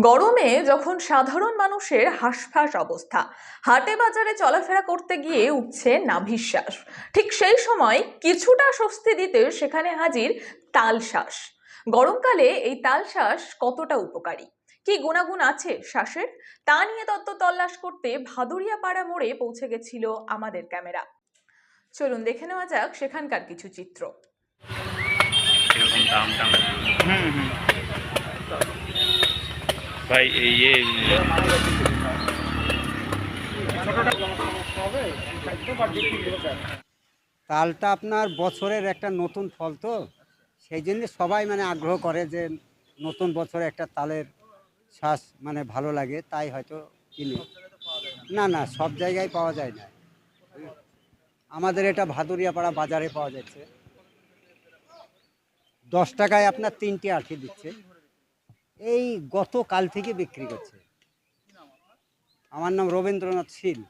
গরমে যখন সাধারণ মানুষের হাঁসফাঁস অবস্থা, হাটে বাজারে চলাফেরা করতে গিয়ে উঠছে নাভিশ্বাস। ঠিক সেই সময় কিছুটা স্বস্তি দিতে সেখানে হাজির তালশ্বাস। গরমকালে এই তালশ্বাস কতটা উপকারী? কি গুণাগুণ আছে শ্বাসের? তা নিয়ে তত্ত্ব তল্লাশ করতে ভাদুরিয়া পাড়া মোড়ে পৌঁছে গেছিল আমাদের ক্যামেরা। চলুন দেখে নেওয়া যাক সেখানকার কিছু চিত্র। দাম টাম হুম হুম। ভাই এই ইয়ে তালটা আপনার বছরের একটা নতুন ফল তো সেই জন্য সবাই মানে আগ্রহ করে যে নতুন বছরে একটা তালের শ্বাস মানে ভালো লাগে তাই হয়তো কিনে। না না সব জায়গায় পাওয়া যায় না। আমাদের এটা ভাদুরিয়াপাড়া বাজারে পাওয়া যাচ্ছে। দশ টাকায় আপনার তিনটে আঠি দিচ্ছে। এই গতকাল থেকে বিক্রি করছে। আমার নাম রবীন্দ্রনাথ শীল।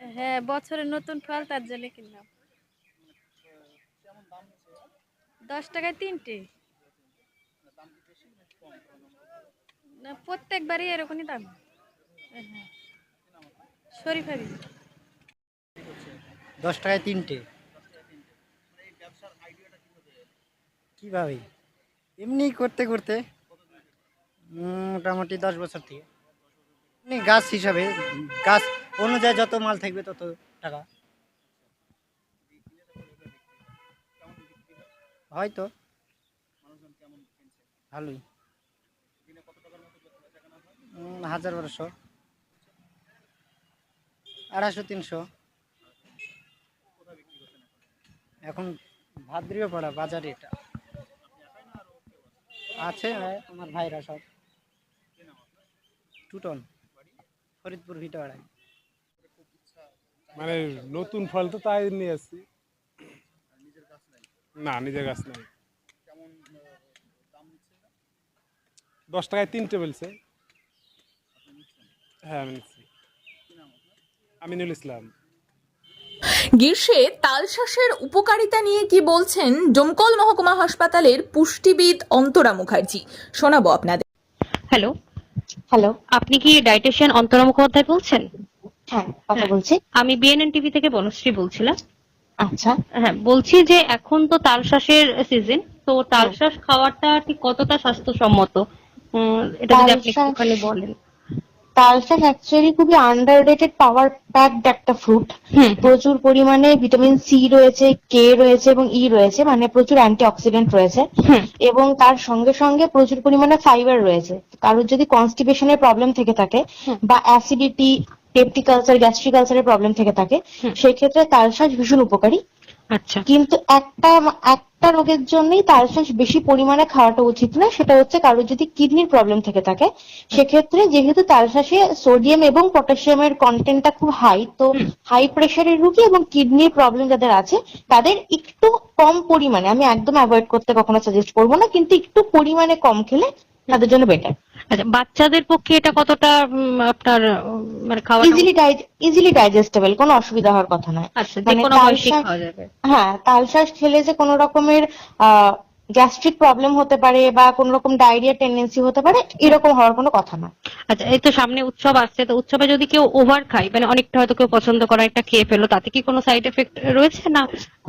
হ্যাঁ বছরের নতুন ফল তার জন্য কিনলাম। দশ টাকায় তিনটে? না প্রত্যেকবারই এরকমই দাম। হ্যাঁ শরীফারি। দশ টাকায় তিনটে? কীভাবে? এমনি করতে করতে, মোটামুটি দশ বছর থেকে। এমনি গাছ হিসাবে, গাছ অনুযায়ী যত মাল থাকবে তত টাকা। হয়তো। ভালোই। হাজার বারোশো। আড়াইশো, তিনশো। এখন ভাদ্রীয় পড়া বাজারে এটা। আছে হ্যাঁ, আমার ভাইরা সব। টুটন ফরিদপুর ভিটাড়ায় মানে নতুন ফল তো তাই নিয়ে আসছি। না নিজের গাছ নাই। দশ টাকায় তিনটে বলছে হ্যাঁ আমি নিচ্ছি। আমিনুল ইসলাম। গ্রীষ্মে তালশ্বাসের উপকারিতা নিয়ে কি বলছেন ডোমকল মহকুমা হাসপাতালের পুষ্টিবিদ অন্তরা মুখার্জি? শোনাবো আপনাদের। হ্যালো। হ্যালো। আপনি কি ডাইটেশিয়ান অন্তরা মুখোপাধ্যায় বলছেন? হ্যাঁ কথা বলছি। আমি বিএনএন টিভি থেকে বনশ্রী বলছিলাম। আচ্ছা। হ্যাঁ বলছি যে এখন তো তালশ্বাসের সিজন তো তালশ্বাস খাওয়াটা ঠিক কতটা স্বাস্থ্যসম্মত? এটা যদি আপনি একটুখানি বলেন। তালশাক অ্যাকচুয়ালি খুবই আন্ডার রেটেড পাওয়ার প্যাকড একটা ফ্রুট প্রচুর পরিমাণে ভিটামিন সি রয়েছে কে রয়েছে এবং ই রয়েছে মানে প্রচুর অ্যান্টিঅক্সিডেন্ট রয়েছে। এবং তার সঙ্গে সঙ্গে প্রচুর পরিমাণে ফাইবার রয়েছে। কারোর যদি কনস্টিপেশনের প্রবলেম থেকে থাকে বা অ্যাসিডিটি পেপটিক আলসার গ্যাস্ট্রিক আলসারের প্রবলেম থেকে থাকে হুম। সেই ক্ষেত্রে তালশাঁস ভীষণ উপকারী। আচ্ছা। কিন্তু একটা একটা রোগের জন্যই তার বেশি পরিমাণে খাওয়াটা উচিত না সেটা হচ্ছে কারোর যদি কিডনির প্রবলেম থেকে থাকে। সেক্ষেত্রে যেহেতু তালশাঁসে সোডিয়াম এবং পটাশিয়ামের কন্টেন্টটা খুব হাই তো হাই প্রেশারের রুগী এবং কিডনির প্রবলেম যাদের আছে তাদের একটু কম পরিমাণে আমি একদম অ্যাভয়েড করতে কখনো সাজেস্ট করব না কিন্তু একটু পরিমাণে কম খেলে তাদের জন্য বেটার আচ্ছা বাচ্চাদের পক্ষে এটা কতটা আপনার মানে খাওয়া ইজিলি ইজিলি ডাইজেস্টেবল কোনো অসুবিধা হওয়ার কথা নয়। আচ্ছা যে মানে কোনো বয়সে খাওয়া যাবে। হ্যাঁ তালশ্বাস খেলে যে কোনো রকমের গ্যাস্ট্রিক প্রবলেম হতে পারে বা কোনো রকম ডায়রিয়া টেন্ডেন্সি হতে পারে এরকম হওয়ার কোনো কথা না আচ্ছা এই তো সামনে উৎসব আসছে তো উৎসবে যদি কেউ ওভার খায় মানে অনেকটা হয়তো কেউ পছন্দ করা একটা খেয়ে ফেলো তাতে কি কোনো সাইড এফেক্ট রয়েছে না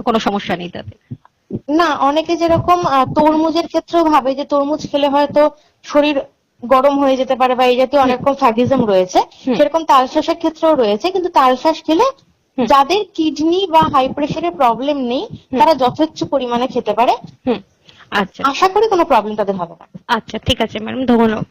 কোনো সমস্যা নেই তাতে? না অনেকে যেরকম তরমুজের ক্ষেত্রেও ভাবে যে তরমুজ খেলে হয়তো শরীর গরম হয়ে যেতে পারে বা এই জাতীয় অনেক রকম ফ্যাটিজম রয়েছে সেরকম তালশ্বাসের ক্ষেত্রেও রয়েছে কিন্তু তালশ্বাস খেলে যাদের কিডনি বা হাই প্রেশারের প্রবলেম নেই তারা যথেচ্ছ পরিমাণে খেতে পারে। আচ্ছা। আশা করি কোনো প্রবলেম তাদের হবে না। আচ্ছা ঠিক আছে ম্যাডাম ধন্যবাদ।